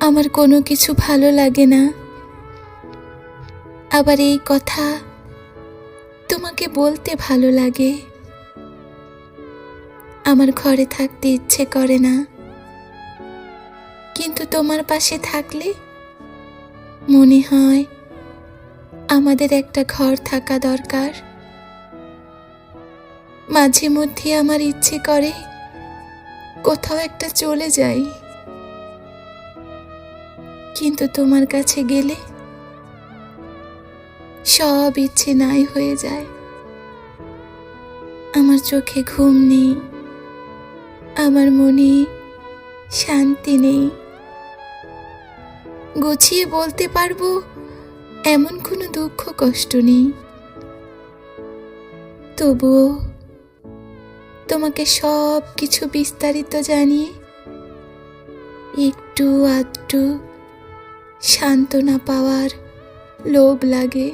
আমার কোনো কিছু ভালো লাগে না। আবার এই কথা তোমাকে বলতে ভালো লাগে। আমার ঘরে থাকতে ইচ্ছে করে না। কিন্তু তোমার পাশে থাকলে মনে হয় আমাদের একটা ঘর থাকা দরকার। মাঝে মধ্যে আমার ইচ্ছে করে কোথাও একটা চলে যাই। কিন্তু তোমার কাছে গেলে সব ইচ্ছে নাই হয়ে যায়। আমার চোখে ঘুম নেই, আমার মনে শান্তি নেই। গুছিয়ে বলতে পারব, এমন কোনো দুঃখ, কষ্ট নেই। তবুও তোমাকে সব কিছু বিস্তারিত জানিয়ে একটু আধটু সান্ত্বনা পাওয়ার লোভ লাগে।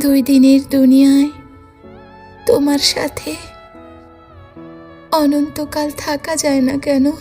দুই দিনের দুনিয়ায় তোমার সাথে অনন্তকাল থাকা যায় না কেন?